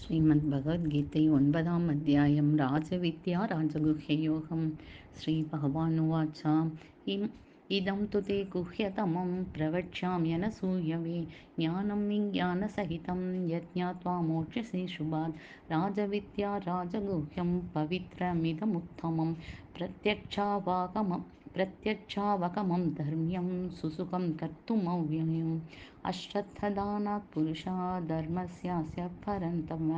ஸ்ரீமத் பகவத்கீதை ஒன்பதாம் அத்தியாயம் ராஜவித்யா ராஜகுஹ்ய யோகம் ஸ்ரீ பகவானுவாச்சா இம் இதம் து தே குஹ்யதமம் பிரவக்ஷாமியன சூயவே. ஞானம் விஞ்ஞான சகிதம் யஜ்ஞாத்வா மோட்சசி சுபாத். ராஜவித்யா ராஜகுஹ்யம் பவித்ரமிதமுத்தமம். பிரத்யக்ஷாவாகமம் பிரத்யக்ஷாவகமம் தர்மியம் சுசுகம் கர்த்துமவ்யம் अश्रद्धदानात् पुरुषा धर्मस्यास्य परन्तम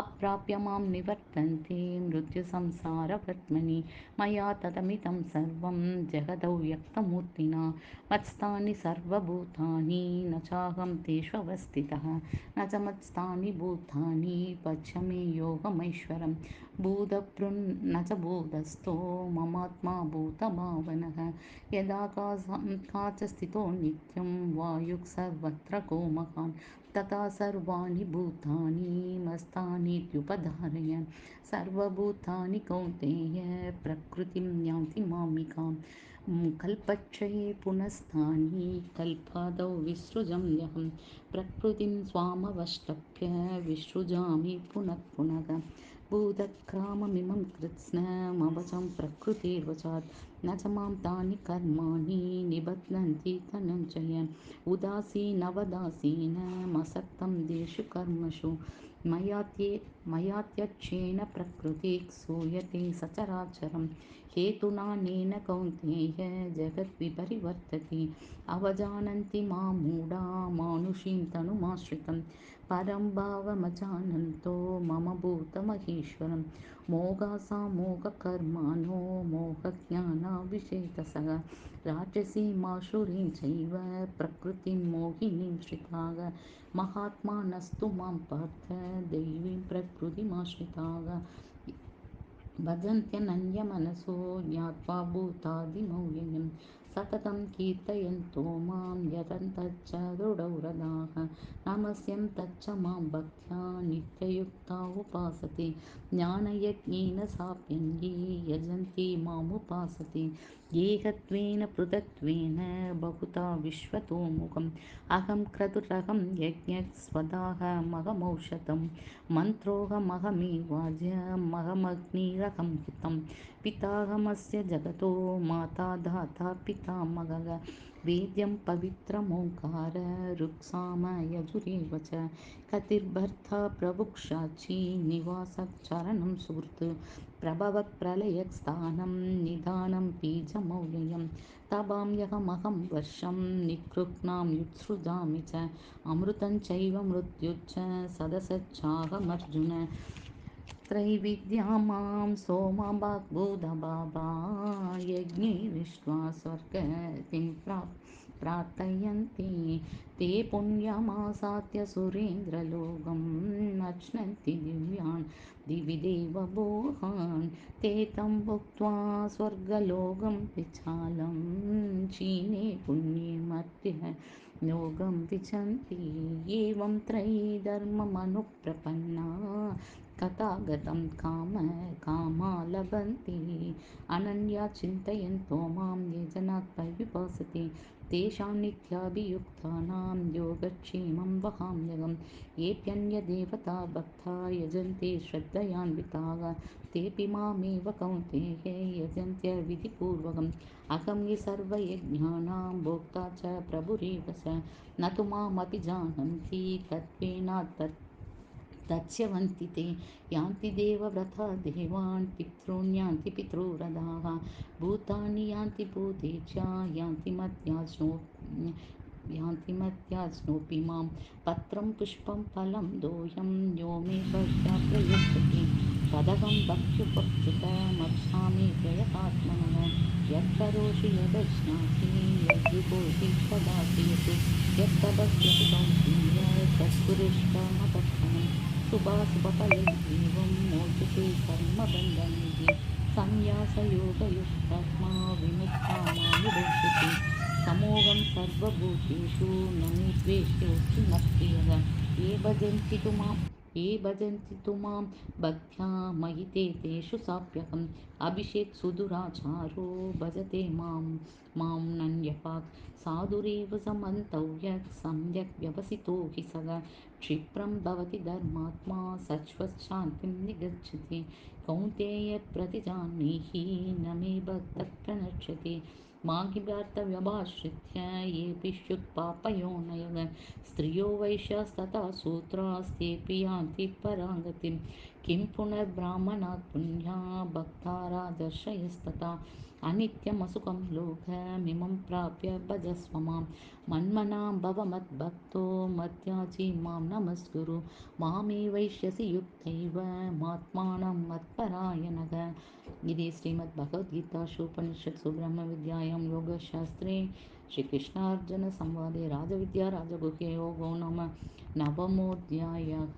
अप्राप्य माँ निवर्तन्ते मृत्युसंसारवर्त्मनि मया तदमिदं सर्वं जगदौ व्यक्तमूर्तिना। मत्स्थानि सर्वभूतानि, न चाहं तेष्वस्थितः। न च मत्स्थानि भूतानि पश्य मे योगमैश्वरं न च भूतस्थो ममात्मा भूतभावनः यदा काचस्थितो नित्यं वायुः सर्वत्र गोमकान् तथा सर्वाणि भूतानि मस्तानीत्युपधारय सर्वभूतानि कौन्तेय प्रकृतिं यान्ति मामिकां। कल्पक्षये पुनस्तानि, कल्पादौ विसृजम्यहं प्रकृतिं स्वामवष्टभ्य विसृजामि पुनः पुनः। भूतग्राममिमं कृत्स्नमवचं प्रकृतिर्वचात् न च माँ तानि कर्माणि निबध्नन्ति धनञ्जय उदासीनवदासीनमसक्तं सत्तं देशकर्मसु। मयात्ये मयात्यक्षेण प्रकृतिः सूयते सचराचरं हेतुनानेन कौन्तेय जगद्विपरिवर्तते अवजानन्ति मां मूढा मानुषीं तनुमाश्रितं परं भावमजानन्तो मम भूतमहेश्वरं मोघासामोघकर्माणो मोहज्ञानाभिषेकसः राजसीमाशुरीं चैव प्रकृतिं मोहिनीं श्रिताः महात्मानस्तु मां पार्थ दैवीं प्रकृतिमाश्रिताः। भजन्त्यनन्यमनसो ज्ञात्वा भूतादिमौल्यं सततं कीर्तयन्तो मां दृढव्रताः नमस्यं तच्च माँ भक्त्या नित्ययुक्ता उपासते। ज्ञानयज्ञेन साप्यन्ये यजन्ति मामुपासते। येकत्वेन पृथक्त्वेन बहुता विश्वतोमुखम्। अहं क्रतुरहं यज्ञः स्वदाहमहमौषधं मन्त्रोऽहमहमेवाज्यमहमग्निरहं हितं पिताहमस्य जगतो माता धाता पितामहः। वेद्यं पवित्रमोङ्कार ऋक्सामयजुरेव च कतिर्भर्ता प्रभुक्षाची निवासचरणं सुहृत् प्रभवप्रलयस्थानं निधानं बीजमौल्यं तवाम्यहमहं वर्षं निकृह्णां युत्सृजामि च अमृतं चैव मृत्युश्च सदसच्चाहमर्जुन त्रैविद्या माँ सोमवाग्बोधबाबा यज्ञैरिष्ट्वा स्वर्गतिं प्राप् प्रार्थयन्ति। ते पुण्यमासाद्य सुरेन्द्रलोकम् अश्नन्ति दिव्यान् दिवि ते तं भुक्त्वा स्वर्गलोकं विचालं क्षीणे पुण्ये मर्त्य योगं विचन्ति। एवं त्रयीधर्ममनुप्रपन्ना कथागतं काम कामा लभन्ति अनन्या चिन्तयन्तो, माँ ये जनात् पर्युपासते तेषां नित्याभियुक्तानां योगक्षेमं वहाम्यहं येऽप्यन्यदेवता भक्ता, यजन्ते श्रद्धयान्विताः तेऽपि मामेव कौन्तेय यजन्त्य विधिपूर्वकम् अहं हि सर्वयज्ञानां भोक्ता च प्रभुरेव च न तु मामपि जानन्ति तत्त्वेनात्तत् तत्स्यवन्ति ते यान्ति देवव्रता देवान् पितॄन् यान्ति पितृव्रताः भूतानि यान्ति भूतेज्या यान्ति मद्याज्नो यान्ति मद्याज्नोऽपि माँ। पत्रं, पुष्पं, फलं, दोयं यो मे भक्त्या प्रयच्छति तदहं भक्त्युपक्षितमर्षामि प्रयतात्मनः यत्करोषि यदश्नासि यद्विभूति तदासि यत्। यत्तपस्यति कौन्तेय तत्पुरुष्कमतत्फलं शुभाशुभफले एवं मोचते कर्मबन्धनैः संन्यासयोगयुक्तात्मा विमुक्तामायुदोषति समोघं सर्वभूतेषु न मे द्वेष्योऽस्ति न प्रियः ये भजन्ति तु माँ ये भजन्ति तु माँ भक्त्या मयिते तेषु साप्यहम् अभिषेक् सुदुराचारो भजते माँ। माँ नन्यपाक् साधुरेव समन्तव्यक् सम्यक् व्यवसितो हि सः। क्षिप्रं भवति धर्मात्मा सश्वशान्तिं निगच्छति। कौन्तेय प्रतिजानीहि न मे भक्तः प्रणश्यति माघ्यार्थव्यभाश्रित्य नय स्त्रियो वैश्यस्तथा सूत्रास्तेऽपि यान्ति परागतिं किं पुनर्ब्राह्मणात् पुण्या भक्तारादर्शयस्तथा अनित्यमसुखं लोकमिमं प्राप्य भजस्व माँ मन्मनां भव मद्भक्तो मद्याजी माँ नमस्कुरु। मामे वैश्यसि युक्तैव मात्मानं मत्परायणः। इति श्रीमद्भगवद्गीतासु उपनिषत्सु स्वयं योगशास्त्रे श्रीकृष्णार्जुन संवादे राजविद्या राजगुहे योगो नम नवमोऽध्यायः।